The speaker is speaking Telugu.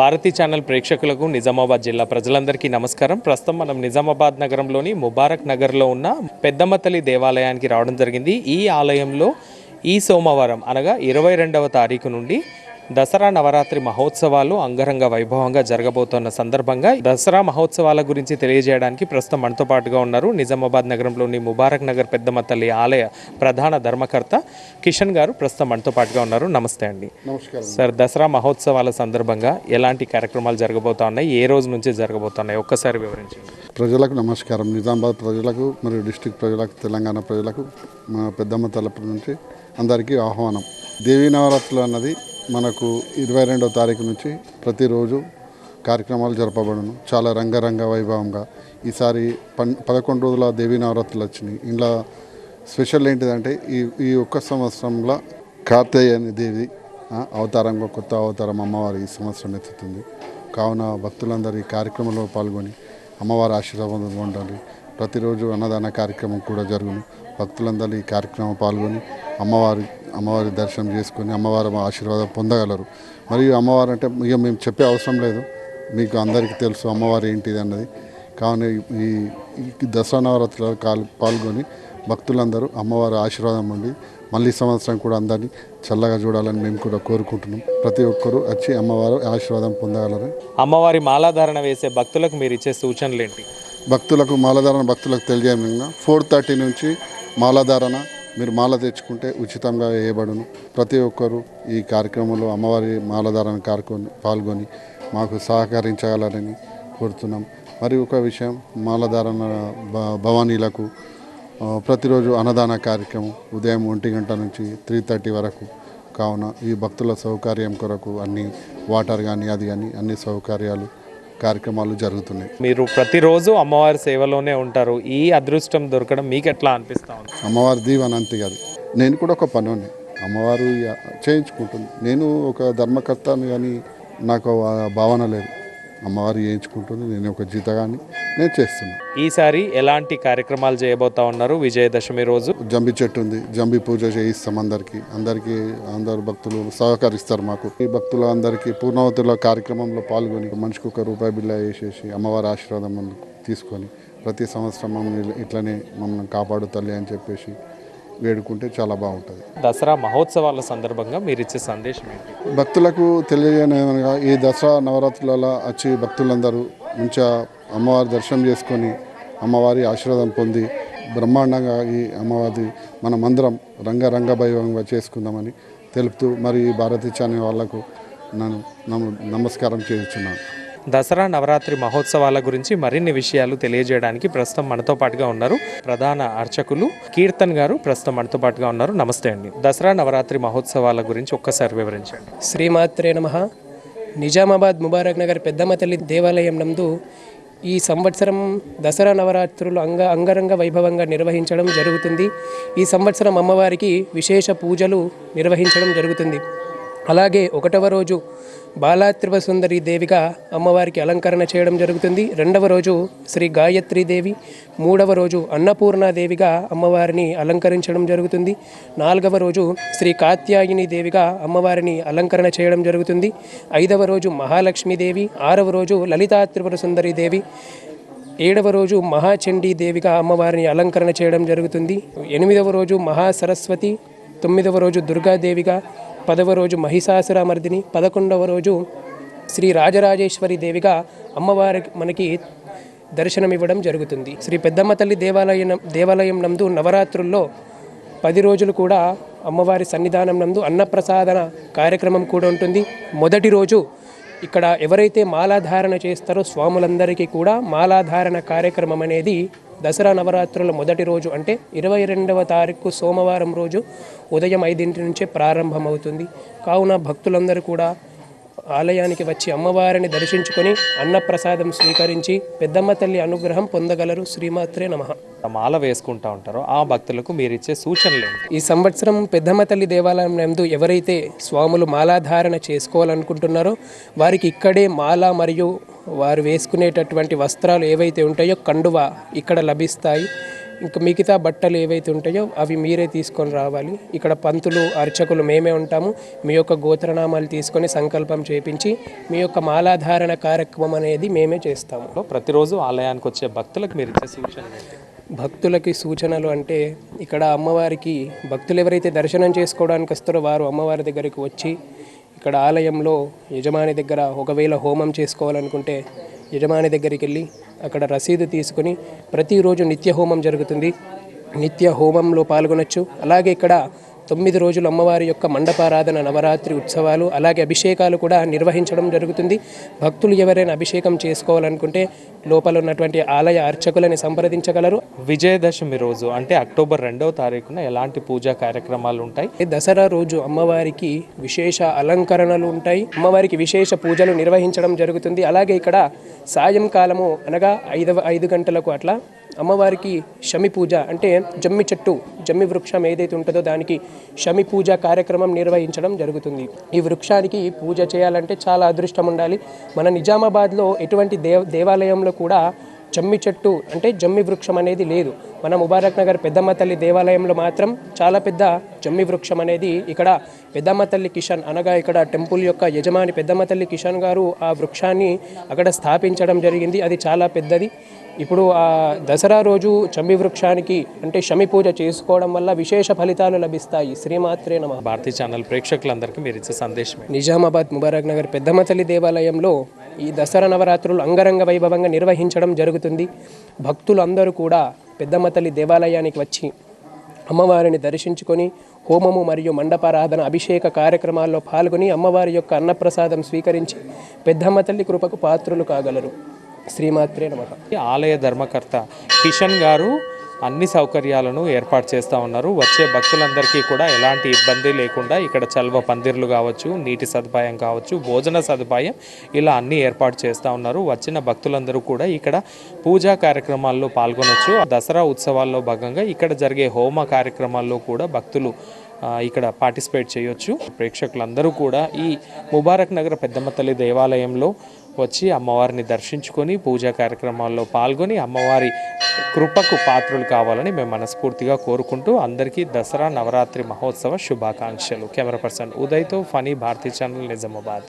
భారతీ ఛానల్ ప్రేక్షకులకు నిజామాబాద్ జిల్లా ప్రజలందరికీ నమస్కారం. ప్రస్తుతం మనం నిజామాబాద్ నగరంలోని ముబారక్ నగర్లో ఉన్న పెద్దమ్మ తల్లి దేవాలయానికి రావడం జరిగింది. ఈ ఆలయంలో ఈ సోమవారం అనగా ఇరవై రెండవ తారీఖు నుండి దసరా నవరాత్రి మహోత్సవాలు అంగరంగ వైభవంగా జరగబోతున్న సందర్భంగా దసరా మహోత్సవాల గురించి తెలియజేయడానికి ప్రస్తుతం మనతో పాటుగా ఉన్నారు నిజామాబాద్ నగరంలోని ముబారక్ నగర్ పెద్దమ్మ తల్లి ఆలయ ప్రధాన ధర్మకర్త కిషన్ గారు ప్రస్తుతం మనతో పాటుగా ఉన్నారు. నమస్తే అండి. నమస్కారం. సార్ దసరా మహోత్సవాల సందర్భంగా ఎలాంటి కార్యక్రమాలు జరగబోతా ఉన్నాయి ఏ రోజు నుంచి జరగబోతున్నాయి? ఒక్కసారి వివరించండి. ప్రజలకు నమస్కారం. నిజామాబాద్ ప్రజలకు మరియు డిస్టిక్ ప్రజలకు తెలంగాణ ప్రజలకు మా పెద్దమ్మ తలపు నుంచి అందరికీ ఆహ్వానం. దేవీ నవరాత్రులు అన్నది మనకు ఇరవై రెండవ తారీఖు నుంచి ప్రతిరోజు కార్యక్రమాలు జరపబడను. చాలా రంగరంగ వైభవంగా. ఈసారి పన్ పదకొండు రోజుల దేవీ నవరాత్రులు వచ్చినాయి. ఇంట్లో స్పెషల్ ఏంటిదంటే ఈ ఈ ఒక్క సంవత్సరంలో కార్తయ్యని దేవి అవతారంగా కొత్త అవతారం అమ్మవారి ఈ సంవత్సరం ఎత్తుతుంది. కావున భక్తులందరూ ఈ కార్యక్రమంలో పాల్గొని అమ్మవారి ఆశీర్వాదం ఉండాలి ప్రతిరోజు అన్నదాన కార్యక్రమం కూడా జరుగును. భక్తులందరూ ఈ కార్యక్రమం పాల్గొని అమ్మవారి అమ్మవారి దర్శనం చేసుకొని అమ్మవారి ఆశీర్వాదం పొందగలరు. మరియు అమ్మవారు అంటే ఇక మేము చెప్పే అవసరం లేదు. మీకు అందరికీ తెలుసు అమ్మవారు ఏంటిది అన్నది. కావున ఈ దసరా నవరాత్రులలో కాల్ పాల్గొని భక్తులందరూ అమ్మవారి ఆశీర్వాదం ఉండి మళ్ళీ సంవత్సరం కూడా అందరినీ చల్లగా చూడాలని మేము కూడా కోరుకుంటున్నాం. ప్రతి ఒక్కరూ వచ్చి అమ్మవారు ఆశీర్వాదం పొందగలరు. అమ్మవారి మాలాధారణ వేసే భక్తులకు మీరు ఇచ్చే సూచనలు ఏంటి? భక్తులకు మాలధారణ భక్తులకు తెలియజేయగా ఫోర్ థర్టీ నుంచి మాలధారణ మీరు మాల తెచ్చుకుంటే ఉచితంగా వేయబడును. ప్రతి ఒక్కరూ ఈ కార్యక్రమంలో అమ్మవారి మాలధారణ కార్యక్రమం పాల్గొని మాకు సహకరించగలరని కోరుతున్నాం. మరి ఒక విషయం మాలధారణ భ- భవానీలకు ప్రతిరోజు అన్నదాన కార్యక్రమం ఉదయం ఒంటి గంట నుంచి త్రీ థర్టీ వరకు. కావున ఈ భక్తుల సౌకర్యం కొరకు అన్ని వాటర్ కానీ అది కానీ అన్ని సౌకర్యాలు కార్యక్రమాలు జరుగుతున్నాయి. మీరు ప్రతిరోజు అమ్మవారి సేవలోనే ఉంటారు. ఈ అదృష్టం దొరకడం మీకు ఎట్లా అనిపిస్తా ఉంది? అమ్మవారి దీవెన అంతే కాదు నేను కూడా ఒక పనుని అమ్మవారు చేయించుకుంటుంది. నేను ఒక ధర్మకర్తని కానీ నాకు భావన లేదు. అమ్మవారు చేయించుకుంటుంది. నేను ఒక జీతగాని నేను చేస్తున్నాను ఈసారి ఎలాంటి కార్యక్రమాలు చేయబోతా ఉన్నారు విజయదశమి రోజు? జంబి చెట్టు ఉంది. జంబి పూజ చేయిస్తాం అందరికీ. అందరికీ అందరు భక్తులు సహకరిస్తారు మాకు. ఈ భక్తులు అందరికీ పూర్ణవతుల కార్యక్రమంలో పాల్గొని మనిషికి ఒక రూపాయి బిల్ల వేసేసి అమ్మవారి ఆశీర్వాదం తీసుకొని ప్రతి సంవత్సరం మమ్మల్ని ఇట్లనే మమ్మల్ని కాపాడు తల్లి అని చెప్పేసి వేడుకుంటే చాలా బాగుంటుంది. దసరా మహోత్సవాల సందర్భంగా మీరు ఇచ్చే సందేశం ఏంటి? భక్తులకు తెలియజేయనగా ఈ దసరా నవరాత్రులలో వచ్చి భక్తులందరూ మంచిగా అమ్మవారి దర్శనం చేసుకొని అమ్మవారి ఆశీర్వాదం పొంది బ్రహ్మాండంగా ఈ అమ్మవారి మనమందరం రంగరంగ వైభవంగా చేసుకుందామని తెలుపుతూ మరి ఈ భారతీ ఛానల్ వాళ్ళకు నన్ను నమ- నమస్కారం చేస్తున్నాను. దసరా నవరాత్రి మహోత్సవాల గురించి మరిన్ని విషయాలు తెలియజేయడానికి ప్రస్తుతం మనతో పాటుగా ఉన్నారు ప్రధాన అర్చకులు కీర్తన్ గారు. ప్రస్తుతం మనతో పాటుగా ఉన్నారు. నమస్తే అండి. దసరా నవరాత్రి మహోత్సవాల గురించి ఒక్కసారి వివరించండి. శ్రీమాత్రే నమ. నిజామాబాద్ ముబారక్ నగర్ పెద్దమ్మ తల్లి దేవాలయం నందు ఈ సంవత్సరం దసరా నవరాత్రులు అంగ అంగరంగ వైభవంగా నిర్వహించడం జరుగుతుంది. ఈ సంవత్సరం అమ్మవారికి విశేష పూజలు నిర్వహించడం జరుగుతుంది. అలాగే ఒకటవ రోజు బాలాత్రివ సుందరి దేవిగా అమ్మవారికి అలంకరణ చేయడం జరుగుతుంది. రెండవ రోజు శ్రీ గాయత్రీ దేవి మూడవ రోజు అన్నపూర్ణాదేవిగా అమ్మవారిని అలంకరించడం జరుగుతుంది. నాలుగవ రోజు శ్రీ కాత్యాయిని దేవిగా అమ్మవారిని అలంకరణ చేయడం జరుగుతుంది. ఐదవ రోజు మహాలక్ష్మీదేవి ఆరవ రోజు లలితా త్రిపుర సుందరి దేవి ఏడవ రోజు మహాచండీ దేవిగా అమ్మవారిని అలంకరణ చేయడం జరుగుతుంది. ఎనిమిదవ రోజు మహాసరస్వతి తొమ్మిదవ రోజు దుర్గాదేవిగా పదవ రోజు మహిషాసురమర్దిని పదకొండవ రోజు శ్రీ రాజరాజేశ్వరి దేవిగా అమ్మవారికి మనకి దర్శనమివ్వడం జరుగుతుంది. శ్రీ పెద్దమ్మ తల్లి దేవాలయం దేవాలయం నందు నవరాత్రుల్లో పది రోజులు కూడా అమ్మవారి సన్నిధానం నందు అన్నప్రసాదన కార్యక్రమం కూడా ఉంటుంది. మొదటి రోజు ఇక్కడ ఎవరైతే మాలాధారణ చేస్తారో స్వాములందరికీ కూడా మాలాధారణ కార్యక్రమం అనేది దసరా నవరాత్రుల మొదటి రోజు అంటే ఇరవై రెండవ తారీఖు సోమవారం రోజు ఉదయం ఐదింటి నుంచే ప్రారంభమవుతుంది. కావున భక్తులందరూ కూడా ఆలయానికి వచ్చి అమ్మవారిని దర్శించుకొని అన్నప్రసాదం స్వీకరించి పెద్దమ్మ తల్లి అనుగ్రహం పొందగలరు. శ్రీమాత్రే నమః. మాల వేసుకుంటా ఉంటారో ఆ భక్తులకు మీరు ఇచ్చే సూచనలు ఈ సంవత్సరం పెద్దమ్మ తల్లి దేవాలయం నందు ఎవరైతే స్వాములు మాలాధారణ చేసుకోవాలనుకుంటున్నారో వారికి ఇక్కడే మాల మరియు వారు వేసుకునేటటువంటి వస్త్రాలు ఏవైతే ఉంటాయో కండువ ఇక్కడ లభిస్తాయి. ఇంకా మిగతా బట్టలు ఏవైతే ఉంటాయో అవి మీరే తీసుకొని రావాలి. ఇక్కడ పంతులు అర్చకులు మేమే ఉంటాము. మీ యొక్క గోత్రనామాలు తీసుకొని సంకల్పం చేపించి మీ యొక్క మాలాధారణ కార్యక్రమం అనేది మేమే చేస్తాము. ప్రతిరోజు ఆలయానికి వచ్చే భక్తులకు మీరు ఇచ్చే సూచనలు ఏంటి? భక్తులకి సూచనలు అంటే ఇక్కడ అమ్మవారికి భక్తులు ఎవరైతే దర్శనం చేసుకోవడానికి వస్తారో వారు అమ్మవారి దగ్గరికి వచ్చి ఇక్కడ ఆలయంలో యజమాని దగ్గర ఒకవేళ హోమం చేసుకోవాలనుకుంటే యజమాని దగ్గరికి వెళ్ళి అక్కడ రసీదు తీసుకుని ప్రతిరోజు నిత్య హోమం జరుగుతుంది. నిత్య హోమంలో పాల్గొనొచ్చు. అలాగే ఇక్కడ తొమ్మిది రోజులు అమ్మవారి యొక్క మండపారాధన నవరాత్రి ఉత్సవాలు అలాగే అభిషేకాలు కూడా నిర్వహించడం జరుగుతుంది. భక్తులు ఎవరైనా అభిషేకం చేసుకోవాలనుకుంటే లోపల ఉన్నటువంటి ఆలయ అర్చకులని సంప్రదించగలరు. విజయదశమి రోజు అంటే అక్టోబర్ రెండవ తారీఖున ఎలాంటి పూజా కార్యక్రమాలు ఉంటాయి? దసరా రోజు అమ్మవారికి విశేష అలంకరణలు ఉంటాయి. అమ్మవారికి విశేష పూజలు నిర్వహించడం జరుగుతుంది. అలాగే ఇక్కడ సాయంకాలము అనగా ఐదవ ఐదు గంటలకు అట్లా అమ్మవారికి షమి పూజ అంటే జమ్మి చెట్టు జమ్మి వృక్షం ఏదైతే ఉంటుందో దానికి షమి పూజ కార్యక్రమం నిర్వహించడం జరుగుతుంది. ఈ వృక్షానికి పూజ చేయాలంటే చాలా అదృష్టం ఉండాలి. మన నిజామాబాద్లో ఎటువంటి దేవ దేవాలయంలో కూడా జమ్మి చెట్టు అంటే జమ్మి వృక్షం అనేది లేదు. మన ముబారక్ నగర్ పెద్దమ్మ తల్లి దేవాలయంలో మాత్రం చాలా పెద్ద జమ్మి వృక్షం అనేది ఇక్కడ పెద్దమ్మ తల్లి కిషన్ అనగా ఇక్కడ టెంపుల్ యొక్క యజమాని పెద్దమ్మ తల్లి కిషన్ గారు ఆ వృక్షాన్ని అక్కడ స్థాపించడం జరిగింది. అది చాలా పెద్దది. ఇప్పుడు ఆ దసరా రోజు చమ్మి వృక్షానికి అంటే శమి పూజ చేసుకోవడం వల్ల విశేష ఫలితాలు లభిస్తాయి. శ్రీమాత్రే నమ. భారతీ ఛానల్ ప్రేక్షకులందరికీ మీరు ఇచ్చే సందేశం? నిజామాబాద్ ముబారక్ నగర్ పెద్దమ్మ తల్లి దేవాలయంలో ఈ దసరా నవరాత్రులు అంగరంగ వైభవంగా నిర్వహించడం జరుగుతుంది. భక్తులు అందరూ కూడా పెద్దమ్మ తల్లి దేవాలయానికి వచ్చి అమ్మవారిని దర్శించుకొని హోమము మరియు మండపారాధన అభిషేక కార్యక్రమాల్లో పాల్గొని అమ్మవారి యొక్క అన్నప్రసాదం స్వీకరించి పెద్దమ్మ తల్లి కృపకు పాత్రులు కాగలరు. శ్రీమాత్రే నమ. ఆలయ ధర్మకర్త కిషన్ గారు అన్ని సౌకర్యాలను ఏర్పాటు చేస్తూ ఉన్నారు. వచ్చే భక్తులందరికీ కూడా ఎలాంటి ఇబ్బంది లేకుండా ఇక్కడ చల్వ పందిర్లు కావచ్చు నీటి సదుపాయం కావచ్చు భోజన సదుపాయం ఇలా అన్ని ఏర్పాటు చేస్తూ ఉన్నారు. వచ్చిన భక్తులందరూ కూడా ఇక్కడ పూజా కార్యక్రమాల్లో పాల్గొనొచ్చు. దసరా ఉత్సవాల్లో భాగంగా ఇక్కడ జరిగే హోమ కార్యక్రమాల్లో కూడా భక్తులు ఇక్కడ పార్టిసిపేట్ చేయొచ్చు. ప్రేక్షకులందరూ కూడా ఈ ముబారక్ నగర్ పెద్దమ్మ తల్లి దేవాలయంలో వచ్చి అమ్మవారిని దర్శించుకొని పూజా కార్యక్రమాల్లో పాల్గొని అమ్మవారి కృపకు పాత్రులు కావాలని మేము మనస్ఫూర్తిగా కోరుకుంటూ అందరికీ దసరా నవరాత్రి మహోత్సవ శుభాకాంక్షలు. కెమెరా పర్సన్ ఉదయ్తో ఫనీ భారతీ ఛానల్ నిజామాబాద్.